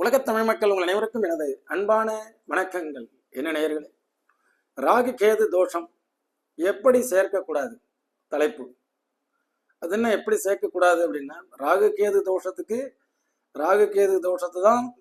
உலகத் தமிழ் மக்கள் உங்கள் அனைவருக்கும் எனது அன்பான வணக்கங்கள். என்ன நேயர்களே? ராகு கேது தோஷம் எப்படி சேர்க்கக்கூடாது? தலைப்பு. அது என்ன எப்படி சேர்க்கக்கூடாது அப்படின்னா ராகு கேது தோஷத்துக்கு ராகு கேது தோஷத்தை தான்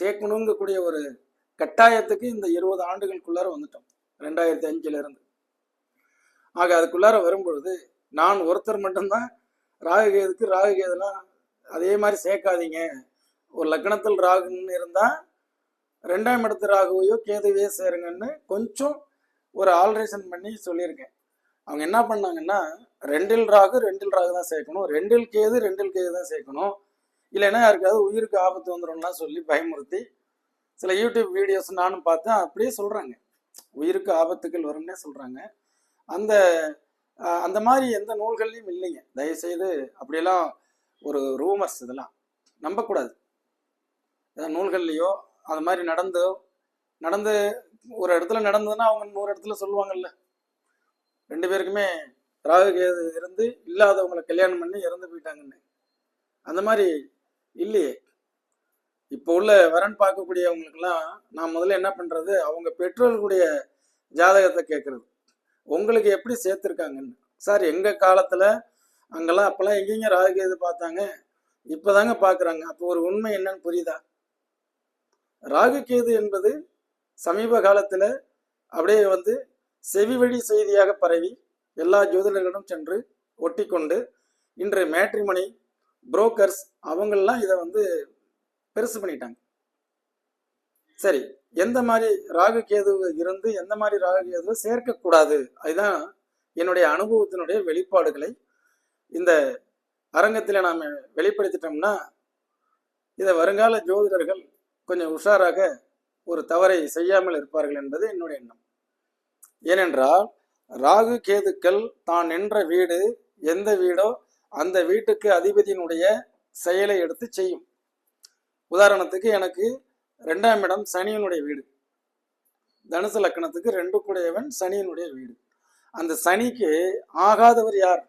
சேர்க்கணுங்கக்கூடிய ஒரு கட்டாயத்துக்கு இந்த இருபது ஆண்டுகளுக்குள்ளார வந்துட்டோம். ரெண்டாயிரத்தி அஞ்சுல இருந்து. ஆக அதுக்குள்ளார வரும்பொழுது நான் ஒருத்தர் மட்டும்தான் ராகு கேதுக்கு ராகு கேதுலாம் அதே மாதிரி சேர்க்காதீங்க. ஒரு லக்னத்தில் ராகுன்னு இருந்தா ரெண்டாம் இடத்து ராகுவையோ கேதுவையோ சேருங்கன்னு கொஞ்சம் ஒரு ஆல்ட்ரேஷன் பண்ணி சொல்லியிருக்கேன். அவங்க என்ன பண்ணாங்கன்னா ரெண்டில் ராகு ரெண்டில் ராகு தான் சேர்க்கணும். ரெண்டில் கேது ரெண்டில் கேது தான் சேர்க்கணும். இல்லைன்னா யாருக்காவது உயிருக்கு ஆபத்து வந்துடும்லாம் சொல்லி பயமுறுத்தி சில யூடியூப் வீடியோஸ் நானும் பார்த்தேன். அப்படியே சொல்றாங்க. உயிருக்கு ஆபத்துக்கள் வரும்னே சொல்றாங்க. அந்த அந்த மாதிரி எந்த நூல்கள்லையும் இல்லைங்க. தயவுசெய்து அப்படியெல்லாம் ஒரு ரூமர்ஸ் இதெல்லாம் நம்பக்கூடாது. நூல்கள்லையோ அது மாதிரி நடந்தோ நடந்து ஒரு இடத்துல நடந்ததுன்னா அவங்க நூறு இடத்துல சொல்லுவாங்கல்ல. ரெண்டு பேருக்குமே ராகு கேது இருந்து இல்லாதவங்களை கல்யாணம் பண்ணி இறந்து போயிட்டாங்கன்னு. அந்த மாதிரி இல்லையே. இப்போ உள்ள வரன் பார்க்கக்கூடியவங்களுக்கெல்லாம் நான் முதல்ல என்ன பண்ணுறது அவங்க பெற்றோர்களுடைய ஜாதகத்தை கேட்குறது. உங்களுக்கு எப்படி சேர்த்துருக்காங்கன்னு. சார் எங்கள் காலத்தில் அங்கெல்லாம் அப்போல்லாம் எங்கேங்க ராகு கேது பார்த்தாங்க? இப்பதாங்க பார்க்குறாங்க. அப்போ ஒரு உண்மை என்னன்னு புரியுதா? ராகு கேது என்பது சமீப காலத்தில் அப்படியே வந்து செவி வழி செய்தியாக பரவி எல்லா ஜோதிடர்களிடம் சென்று ஒட்டிக்கொண்டு இன்று மேட்ரிமணி புரோக்கர்ஸ் அவங்கெல்லாம் இதை வந்து பெருசு பண்ணிட்டாங்க. சரி எந்த மாதிரி ராகு கேது இருந்து எந்த மாதிரி ராகு கேதுவை சேர்க்கக்கூடாது? அதுதான் என்னுடைய அனுபவத்தினுடைய வெளிப்பாடுகளை இந்த அரங்கத்தில் நாம் வெளிப்படுத்திட்டோம்னா இதை வருங்கால ஜோதிடர்கள் கொஞ்சம் உஷாராக ஒரு தவறை செய்யாமல் இருப்பார்கள் என்பது என்னுடைய எண்ணம். ஏனென்றால் ராகு கேதுக்கள் தான் நின்ற வீடு எந்த வீடோ அந்த வீட்டுக்கு அதிபதியினுடைய செயலை எடுத்து செய்யும். உதாரணத்துக்கு எனக்கு ரெண்டாம் இடம் சனியினுடைய வீடு. தனுசு லக்கணத்துக்கு ரெண்டு கூடையவன் சனியினுடைய வீடு. அந்த சனிக்கு ஆகாதவர் யார்?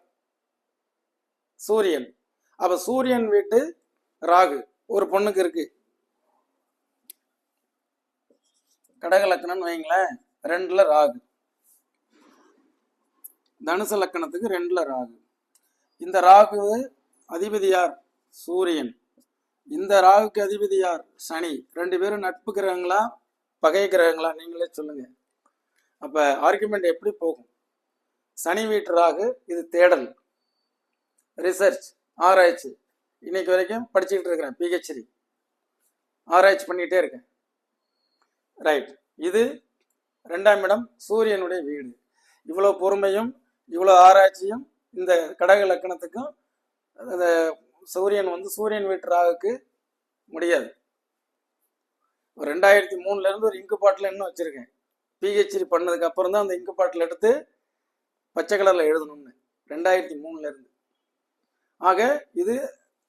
சூரியன். அப்ப சூரியன் வீட்டு ராகு. ஒரு பொண்ணுக்கு இருக்கு. கடக லக்கணம்னு வைங்களேன் ரெண்டுல ராகு. தனுசு லக்கணத்துக்கு ரெண்டுல ராகு. இந்த ராகு அதிபதி யார்? சூரியன். இந்த ராகுக்கு அதிபதி யார்? சனி. ரெண்டு பேரும் நட்பு கிரகங்களா பகை கிரகங்களா? நீங்களே சொல்லுங்க. அப்ப ஆர்குமெண்ட் எப்படி போகும்? சனி வீட்டு ராகு இது தேடல். ரிசர்ச் ஆராய்ச்சி. இன்னைக்கு வரைக்கும் படிச்சுக்கிட்டு இருக்கிறேன் பிஹெச்டி ஆராய்ச்சி பண்ணிக்கிட்டே இருக்கேன். ரைட் இது ரெண்டாம் இடம் சூரியனுடைய வீடு. இவ்வளோ பொறுமையும் இவ்வளோ ஆராய்ச்சியும் இந்த கடக லக்கணத்துக்கும் அந்த சூரியன் வந்து சூரியன் வீட்டு ராகுக்கு முடியாது. ஒரு ரெண்டாயிரத்தி மூணுல இருந்து ஒரு இங்கு பாட்டில் இன்னும் வச்சிருக்கேன். பிஹெச்டி பண்ணதுக்கு அப்புறம் தான் அந்த இங்கு பாட்டில் எடுத்து பச்சை கலர்ல எழுதணும்னு ரெண்டாயிரத்தி மூணுல இருந்து. ஆக இது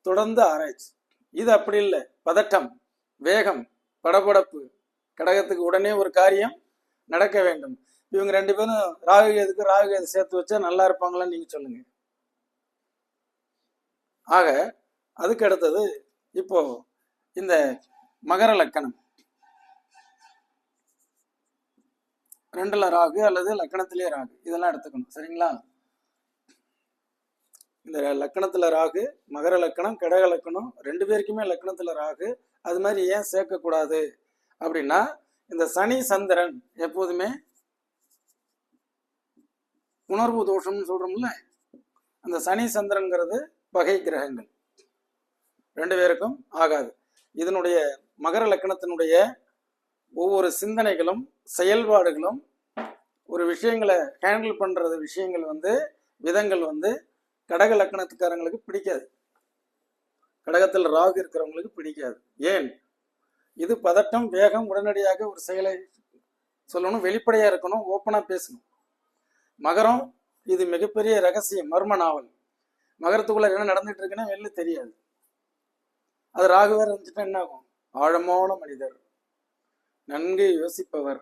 தொடர்ந்து ஆராய்ச்சி. இது அப்படி இல்லை. பதட்டம் வேகம் படபடப்பு கடகத்துக்கு உடனே ஒரு காரியம் நடக்க வேண்டும். இவங்க ரெண்டு பேரும் ராகு ராகுகேது சேர்த்து வச்சா நல்லா இருப்பாங்களான்னு நீங்க சொல்லுங்க. ஆக அதுக்கு அடுத்தது இப்போ இந்த மகர லக்கணம். ரெண்டுல ராகு அல்லது லக்கணத்திலே ராகு. இதெல்லாம் எடுத்துக்கணும். சரிங்களா? இந்த லக்கணத்துல ராகு மகர லக்கணம் கடக லக்கணம் ரெண்டு பேருக்குமே லக்கணத்துல ராகு. அது மாதிரி ஏன் சேர்க்கக்கூடாது? அப்படின்னா இந்த சனி சந்திரன் எப்போதுமே உணர்வு தோஷம்னு சொல்றோம்ல அந்த சனி சந்திரன்கிறது பகை கிரகங்கள். ரெண்டு பேருக்கும் ஆகாது. இதனுடைய மகர லக்கணத்தினுடைய ஒவ்வொரு சிந்தனைகளும் செயல்பாடுகளும் ஒரு விஷயங்களை ஹேண்டில் பண்றது விஷயங்கள் வந்து விதங்கள் வந்து கடக லக்கணத்துக்காரங்களுக்கு பிடிக்காது. கடகத்தில் ராகு இருக்கிறவங்களுக்கு பிடிக்காது. ஏன்? இது பதட்டம் வேகம் உடனடியாக ஒரு செயலை சொல்லணும் வெளிப்படையாக இருக்கணும் ஓப்பனாக பேசணும். மகரம் இது மிகப்பெரிய ரகசியம் மர்ம நாவல். மகரத்துக்குள்ள என்ன நடந்துட்டு இருக்குன்னு வெளில தெரியாது. அது ராகுவர் இருந்துச்சுன்னா என்ன ஆகும்? ஆழமான மனிதர். நன்கு யோசிப்பவர்.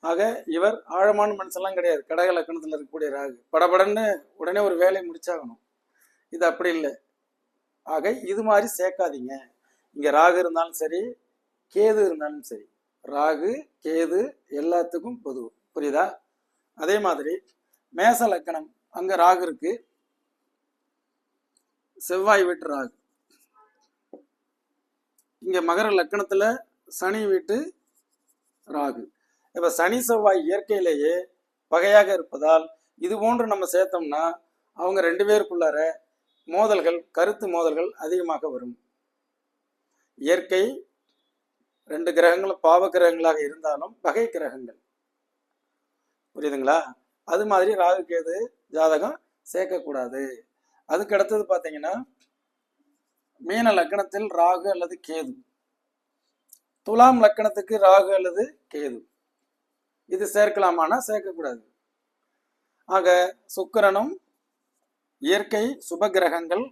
ஆக இவர் ஆழமான மனுஷெல்லாம் கிடையாது. கடக லக்கணத்துல இருக்கக்கூடிய ராகு. படபடன்னு உடனே ஒரு வேலையை முடிச்சாகணும். இது அப்படி இல்லை. ஆக இது மாதிரி சேர்க்காதீங்க. இங்க ராகு இருந்தாலும் சரி கேது இருந்தாலும் சரி ராகு கேது எல்லாத்துக்கும் பொது புரியுதா? அதே மாதிரி மேச லக்கணம் அங்க ராகு இருக்கு. செவ்வாய் வீட்டு ராகு. இங்க மகர லக்கணத்துல சனி வீட்டு ராகு. இப்ப சனி செவ்வாய் இயற்கையிலேயே பகையாக இருப்பதால் இது போன்று நம்ம சேர்த்தோம்னா அவங்க ரெண்டு பேருக்குள்ளார மோதல்கள் கருத்து மோதல்கள் அதிகமாக வரும். இயற்கை ரெண்டு கிரகங்களும் பாவ கிரகங்களாக இருந்தாலும் பகை கிரகங்கள். புரியுதுங்களா? அது மாதிரி ராகு கேது ஜாதகம் சேர்க்கக்கூடாது. அதுக்கு அடுத்தது பார்த்தீங்கன்னா மீன லக்கணத்தில் ராகு அல்லது கேது. துலாம் லக்கணத்துக்கு ராகு அல்லது கேது. இது சேர்க்கலாமானா சேர்க்கக்கூடாது. ஆக சுக்கிரனும் இயற்கை சுப கிரகங்கள்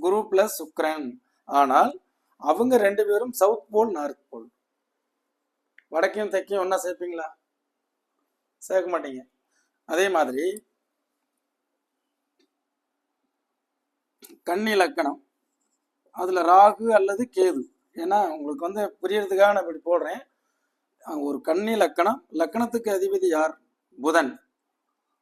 குரு பிளஸ் சுக்கரன். ஆனால் அவங்க ரெண்டு பேரும் சவுத் போல் நார்த் போல் வடக்கையும் தெற்கையும் ஒன்றா சேர்ப்பீங்களா? சேர்க்க மாட்டீங்க. அதே மாதிரி கன்னி லக்கணம் அதில் ராகு அல்லது கேது. ஏன்னா உங்களுக்கு வந்து புரியறதுக்காக நான் இப்படி போடுறேன். ஒரு கன்னி லக்கணம் லக்கணத்துக்கு அதிபதி யார்? புதன்.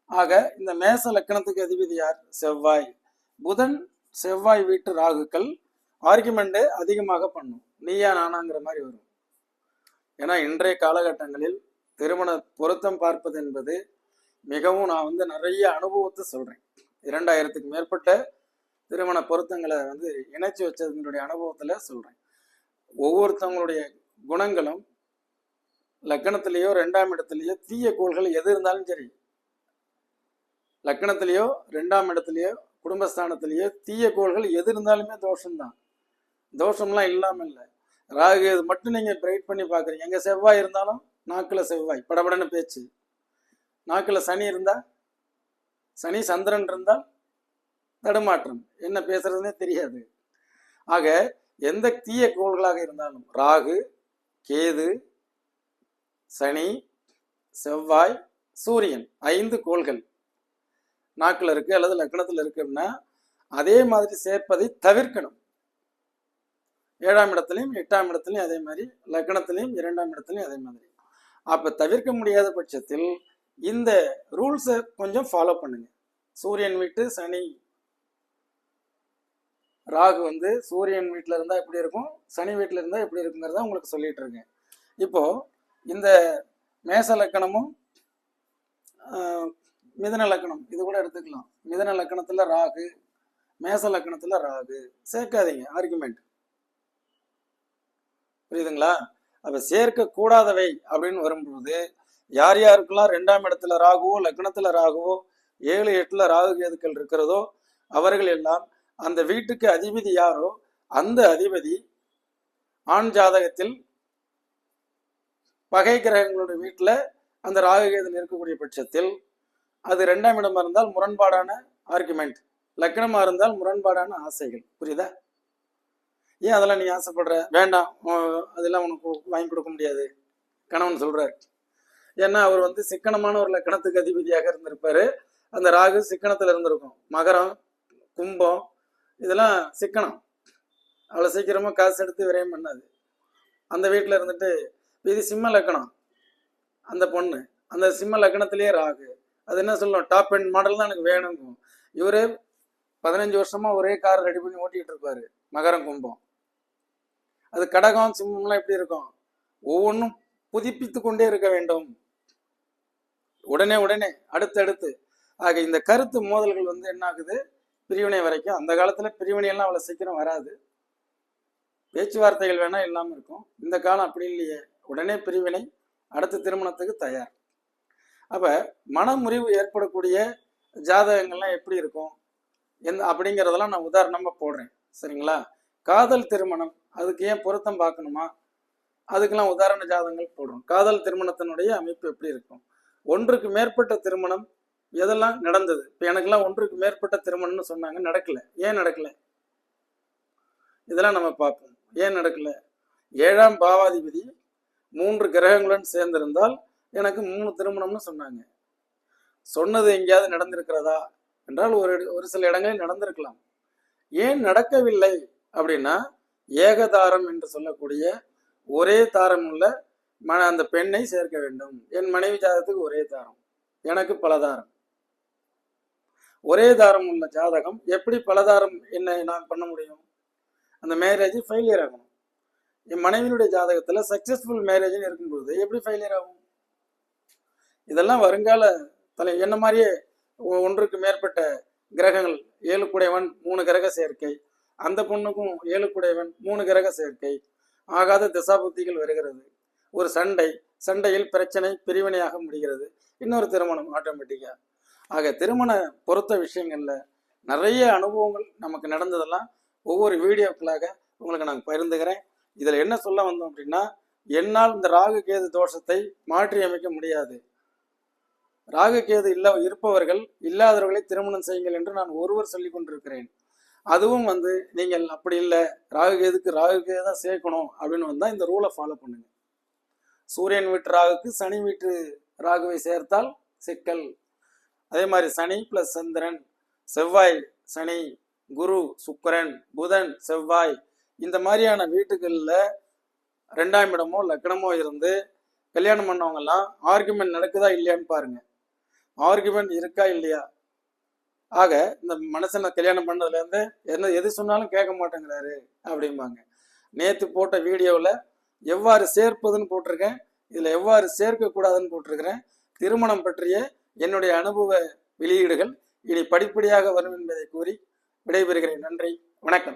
ஆக இந்த மேச லக்கணத்துக்கு அதிபதி யார்? செவ்வாய். புதன் செவ்வாய் வீட்டு ராகுக்கள். ஆர்குமெண்ட் அதிகமாக பண்ணும். நீயா நானாங்கிற மாதிரி வரும். ஏன்னா இன்றைய காலகட்டங்களில் திருமண பொருத்தம் பார்ப்பது என்பது மிகவும் நான் வந்து நிறைய அனுபவத்தை சொல்றேன். இரண்டாயிரத்துக்கு மேற்பட்ட திருமண பொருத்தங்களை வந்து இணைச்சி வச்சதுங்களுடைய அனுபவத்துல சொல்றேன். ஒவ்வொருத்தவங்களுடைய குணங்களும் லக்கணத்திலேயோ ரெண்டாம் இடத்துலயோ தீய கோள்கள் எது இருந்தாலும் சரி லக்கணத்திலேயோ ரெண்டாம் இடத்துலயோ குடும்பஸ்தானத்திலேயோ தீய கோள்கள் எது இருந்தாலுமே தோஷம்தான். தோஷம்லாம் இல்லாமல் இல்லை. ராகு இது மட்டும் நீங்கள் பிரைட் பண்ணி பார்க்குறீங்க எங்கே செவ்வாய் இருந்தாலும் நாக்கில் செவ்வாய் படபடன்னு பேச்சு. நாக்கில் சனி இருந்தால் சனி சந்திரன் இருந்தால் தடுமாற்றம். என்ன பேசுறதுனே தெரியாது. ஆக எந்த தீய கோள்களாக இருந்தாலும் ராகு கேது சனி செவ்வாய் சூரியன் ஐந்து கோள்கள் நாக்கில் இருக்கு அல்லது லக்னத்தில் இருக்குன்னா அதே மாதிரி சேர்ப்பதை தவிர்க்கணும். ஏழாம் இடத்துலையும் எட்டாம் இடத்துலையும் அதே மாதிரி லக்னத்திலையும் இரண்டாம் இடத்துலையும் அதே மாதிரி. அப்போ தவிர்க்க முடியாத பட்சத்தில் இந்த ரூல்ஸை கொஞ்சம் ஃபாலோ பண்ணுங்க. சூரியன் வீட்டு சனி ராகு வந்து சூரியன் வீட்டில் இருந்தால் எப்படி இருக்கும் சனி வீட்டில் இருந்தால் எப்படி இருக்குங்கிறத உங்களுக்கு சொல்லிட்டு இருக்கேன். இப்போ இந்த மேச லக்கணமும் மிதன லக்கணம் இது கூட எடுத்துக்கலாம். மிதன லக்கணத்தில் ராகு மேச லக்கணத்தில் ராகு. சேர்க்காதீங்க ஆர்குமெண்ட் புரியுதுங்களா? அப்ப சேர்க்க கூடாதவை அப்படின்னு வரும்போது யார் யாருக்கெல்லாம் ரெண்டாம் இடத்துல ராகுவோ லக்னத்துல ராகுவோ ஏழு எட்டுல ராகு கேதுக்கள் இருக்கிறதோ அவர்கள் எல்லாம் அந்த வீட்டுக்கு அதிபதி யாரோ அந்த அதிபதி ஆண் ஜாதகத்தில் பகை கிரகங்களுடைய வீட்டில் அந்த ராகு இருக்கக்கூடிய பட்சத்தில் அது ரெண்டாம் இடமா இருந்தால் முரண்பாடான ஆர்குமெண்ட் லக்னமா இருந்தால் முரண்பாடான ஆசைகள். புரியுதா? ஏன் அதெல்லாம் நீ ஆசைப்படுற? வேண்டாம். அதெல்லாம் உனக்கு வாங்கி கொடுக்க முடியாது. கணவன் சொல்றார். ஏன்னா அவர் வந்து சிக்கனமான ஒரு லக்கணத்துக்கு அதிபதியாக இருந்திருப்பாரு. அந்த ராகு சிக்கனத்துல இருந்திருக்கும். மகரம் கும்பம் இதெல்லாம் சிக்கனம். அவ்வளோ சீக்கிரமா காசு எடுத்து விரயம் பண்ணாது. அந்த வீட்டில் இருந்துட்டு இது சிம்ம லக்கணம். அந்த பொண்ணு. அந்த சிம்ம லக்கணத்திலேயே ராகு. அது என்ன சொல்லணும் டாப் அண்ட் மாடல் தான் எனக்கு வேணுங்கும். இவரே பதினஞ்சு வருஷமா ஒரே கார் ரெடி பண்ணி ஓட்டிட்டு இருப்பாரு. மகரம் கும்பம். அது கடகம் சிம்மம்லாம் எப்படி இருக்கும்? ஒவ்வொன்றும் புதுப்பித்து கொண்டே இருக்க வேண்டும். உடனே உடனே அடுத்தடுத்து. ஆக இந்த கருத்து மோதல்கள் வந்து என்ன ஆகுது பிரிவினை வரைக்கும். அந்த காலத்துல பிரிவினை எல்லாம் அவ்வளவு சீக்கிரம் வராது. பேச்சுவார்த்தைகள் வேணா இல்லாமல் இருக்கும். இந்த காலம் அப்படி இல்லையே. உடனே பிரிவினை அடுத்த திருமணத்துக்கு தயார். அப்ப மனமுறிவு ஏற்படக்கூடிய ஜாதகங்கள்லாம் எப்படி இருக்கும்? எந்த அப்படிங்கிறதெல்லாம் நான் உதாரணமா போடுறேன். சரிங்களா? காதல் திருமணம். அதுக்கு ஏன் பொருத்தம் பார்க்கணுமா? அதுக்கெல்லாம் உதாரண ஜாதகங்கள் போடுறோம். காதல் திருமணத்தினுடைய அமைப்பு எப்படி இருக்கும்? ஒன்றுக்கு மேற்பட்ட திருமணம் எதெல்லாம் நடந்தது? இப்போ எனக்கெல்லாம் ஒன்றுக்கு மேற்பட்ட திருமணம்னு சொன்னாங்க. நடக்கல. ஏன் நடக்கல? இதெல்லாம் நம்ம பார்ப்போம். ஏன் நடக்கல? ஏழாம் பாவாதிபதி மூன்று கிரகங்களுடன் சேர்ந்திருந்தால் எனக்கு மூணு திருமணம்னு சொன்னாங்க. சொன்னது எங்கேயாவது நடந்திருக்கிறதா? என்றால் ஒரு ஒரு சில இடங்களில் நடந்திருக்கலாம். ஏன் நடக்கவில்லை அப்படின்னா ஏகதாரம் என்று சொல்லக்கூடிய ஒரே தாரம் உள்ள ம அந்த பெண்ணை சேர்க்க வேண்டும். என் மனைவி ஜாதகத்துக்கு ஒரே தாரம். எனக்கு பலதாரம் ஒரே தாரம் உள்ள ஜாதகம் எப்படி பலதாரம் என்ன நான் பண்ண முடியும்? அந்த மேரேஜ் ஃபெயிலியர் ஆகும் என் மனைவியினுடைய ஜாதகத்துல சக்சஸ்ஃபுல் மேரேஜ்னு இருக்கும்பொழுது எப்படி ஃபெயிலியர் ஆகும்? இதெல்லாம் வருங்கால தலை என்ன மாதிரியே ஒன்றுக்கு மேற்பட்ட கிரகங்கள் ஏழு குடையவன் மூணு கிரக சேர்க்கை அந்த பொண்ணுக்கும் ஏழுக்குடையவன் மூணு கிரக சேர்க்கை. ஆகாத திசாபுத்திகள் வருகிறது. ஒரு சண்டை சண்டையில் பிரச்சனை பிரிவினையாக முடிகிறது. இன்னொரு திருமணம் ஆட்டோமேட்டிக்காக ஆக திருமண பொறுத்த விஷயங்கள்ல நிறைய அனுபவங்கள் நமக்கு நடந்ததெல்லாம் ஒவ்வொரு வீடியோக்களாக உங்களுக்கு நான் பகிர்ந்துக்கிறேன். இதில் என்ன சொல்ல வந்தோம் அப்படின்னா என்னால் இந்த ராகு கேது தோஷத்தை மாற்றி அமைக்க முடியாது. ராகு கேது இல்ல இருப்பவர்கள் இல்லாதவர்களை திருமணம் செய்யுங்கள் என்று நான் ஒருவர் சொல்லிக் கொண்டிருக்கிறேன். அதுவும் வந்து நீங்கள் அப்படி இல்லை. ராகு கேதுக்கு ராகு தான் சேர்க்கணும். அப்படின்னு வந்தால் இந்த ரூலை ஃபாலோ பண்ணுங்க. சூரியன் வீட்டு ராகுக்கு சனி வீட்டு ராகுவை சேர்த்தால் சிக்கல். அதே மாதிரி சனி பிளஸ் சந்திரன் செவ்வாய் சனி குரு சுக்கரன் புதன் செவ்வாய் இந்த மாதிரியான வீட்டுகளில் ரெண்டாம் இடமோ லக்னமோ இருந்து கல்யாணம் பண்ணவங்கெல்லாம் ஆர்குமெண்ட் நடக்குதா இல்லையான்னு பாருங்க. ஆர்குமெண்ட் இருக்கா இல்லையா? ஆக இந்த மனுஷனை கல்யாணம் பண்ணதுலேருந்து என்ன எது சொன்னாலும் கேட்க மாட்டேங்கிறாரு அப்படிம்பாங்க. நேற்று போட்ட வீடியோவில் எவ்வாறு சேர்ப்பதுன்னு போட்டிருக்கேன் இதில் எவ்வாறு சேர்க்கக்கூடாதுன்னு போட்டிருக்கிறேன். திருமணம் பற்றிய என்னுடைய அனுபவ வெளியீடுகள் இனி படிப்படியாக வரும் என்பதை கூறி விடைபெறுகிறேன். நன்றி வணக்கம்.